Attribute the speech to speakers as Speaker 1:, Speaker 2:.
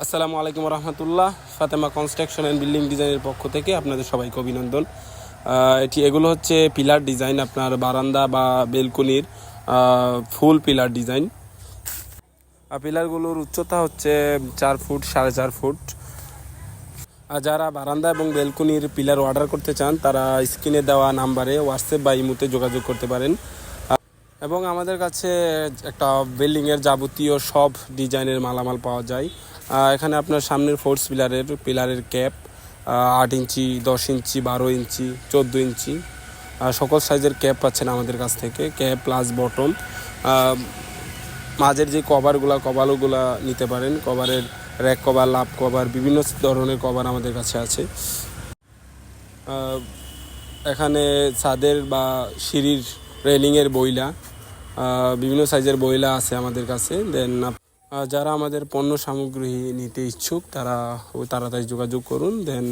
Speaker 1: আসসালামু আলাইকুম রহমতুল্লাহ। ফাতেমা কনস্ট্রাকশন অ্যান্ড বিল্ডিং ডিজাইনের পক্ষ থেকে আপনাদের সবাইকে অভিনন্দন। এটি এগুলো হচ্ছে পিলার ডিজাইন আপনার বারান্দা বা বেলকনির ফুল পিলার ডিজাইন। পিলারগুলোর উচ্চতা হচ্ছে চার ফুট, সাড়ে চার ফুট। আর যারা বারান্দা এবং বেলকনির পিলার অর্ডার করতে চান, তারা স্ক্রিনে দেওয়া নাম্বারে হোয়াটসঅ্যাপ বা ইমুতে যোগাযোগ করতে পারেন। এবং আমাদের কাছে একটা বিল্ডিংয়ের যাবতীয় সব ডিজাইনের মালামাল পাওয়া যায়। এখানে আপনার সামনের ফোর্স পিলারের পিলারের ক্যাপ আট ইঞ্চি, দশ ইঞ্চি, বারো ইঞ্চি, চোদ্দ ইঞ্চি সকল সাইজের ক্যাপ পাচ্ছেন আমাদের কাছ থেকে ক্যাপ প্লাস বটম মাঝের যে কভারগুলা কভারগুলা নিতে পারেন কভারের র্যাক কভার লাভ কভার বিভিন্ন ধরনের কভার আমাদের কাছে আছে। এখানে ছাদের বা সিঁড়ির রেলিংয়ের বইলা বিভিন্ন সাইজের বইলা আছে আমাদের কাছে। দেন যারা আমাদের পণ্য সামগ্রী নিতে ইচ্ছুক, তারা তাড়াতাড়ি যোগাযোগ করুন। দেন